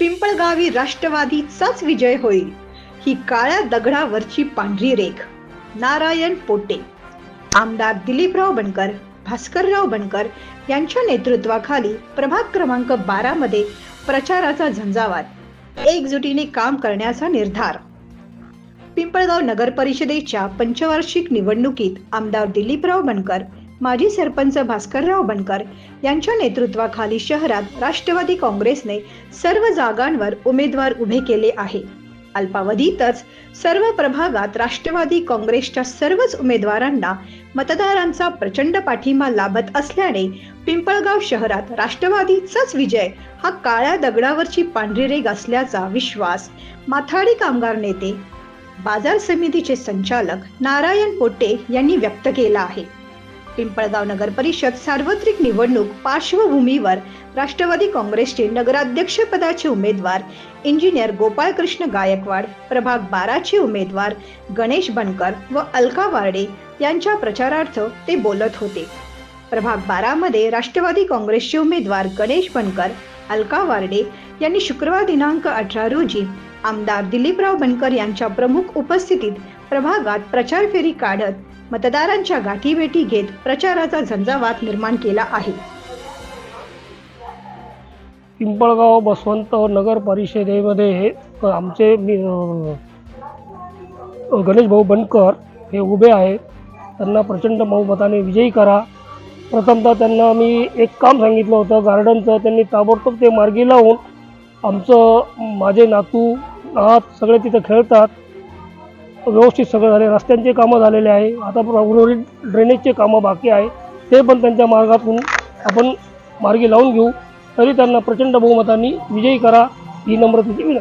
पिंपळगावी राष्ट्रवादीचाच विजय होईल. ही काळ्या दगडावरची पांढरी रेख. नारायण पोटे. आमदार दिलीपराव बनकर भास्करराव बनकर यांच्या नेतृत्वाखाली प्रभाग क्रमांक बारा मध्ये प्रचाराचा झंझावात. एकजुटीने काम करण्याचा निर्धार. पिंपळगाव नगर परिषदेच्या पंचवार्षिक निवडणुकीत आमदार दिलीपराव बनकर माजी सरपंच भास्करराव बनकर यांच्या नेतृत्वाखाली शहरात राष्ट्रवादी काँग्रेसने सर्व जागांवर उमेदवार उभे केले आहे. अल्पावधीतच सर्व प्रभागात राष्ट्रवादी काँग्रेसच्या सर्वच उमेदवारांना मतदारांचा प्रचंड पाठिंबा लाभत असल्याने पिंपळगाव शहरात राष्ट्रवादीचाच विजय हा काळ्या दगडावरची पांढरी रेग असल्याचा विश्वास माथाडी कामगार नेते बाजार समितीचे संचालक नारायण पोटे यांनी व्यक्त केला आहे. पिंपळगाव नगर परिषद सार्वत्रिक निवडणूक पार्श्वभूमीवर राष्ट्रवादी काँग्रेसचे नगराध्यक्ष पदाचे उमेदवार इंजिनियर गोपाळकृष्ण गायकवाड प्रभाग बाराचे उमेदवार गणेश बनकर व अलका वार्डे यांच्या प्रचारार्थ ते बोलत होते. प्रभाग बारामध्ये राष्ट्रवादी काँग्रेसचे उमेदवार गणेश बनकर अलका वार्डे यांनी शुक्रवार दिनांक अठरा रोजी आमदार दिलीपराव बनकर यांच्या प्रमुख उपस्थितीत प्रभागात प्रचार फेरी काढत मतदारांच्या गाठीभेटी घेत प्रचाराचा झंझावात निर्माण केला आहे. पिंपळगाव बसवंत नगर परिषदेमध्ये हे आमचे मी गणेश भाऊ बनकर हे उभे आहेत. त्यांना प्रचंड बहुमताने विजयी करा. प्रथमतः त्यांना मी एक काम सांगितलं होतं. गार्डनचं त्यांनी ताबडतोब ते मार्गी लावून आमचं माझे नातू नात सगळे तिथं खेळतात. व्यवस्थित सगळं झाले रस्त्यांचे कामं झालेले आहे आता उर्वरित ड्रेनेजचे कामं बाकी आहे ते पण त्यांच्या मार्गातून आपण मार्गी लावून घेऊ तरी त्यांना प्रचंड बहुमतांनी विजयी करा ही नम्रतेची विनंती.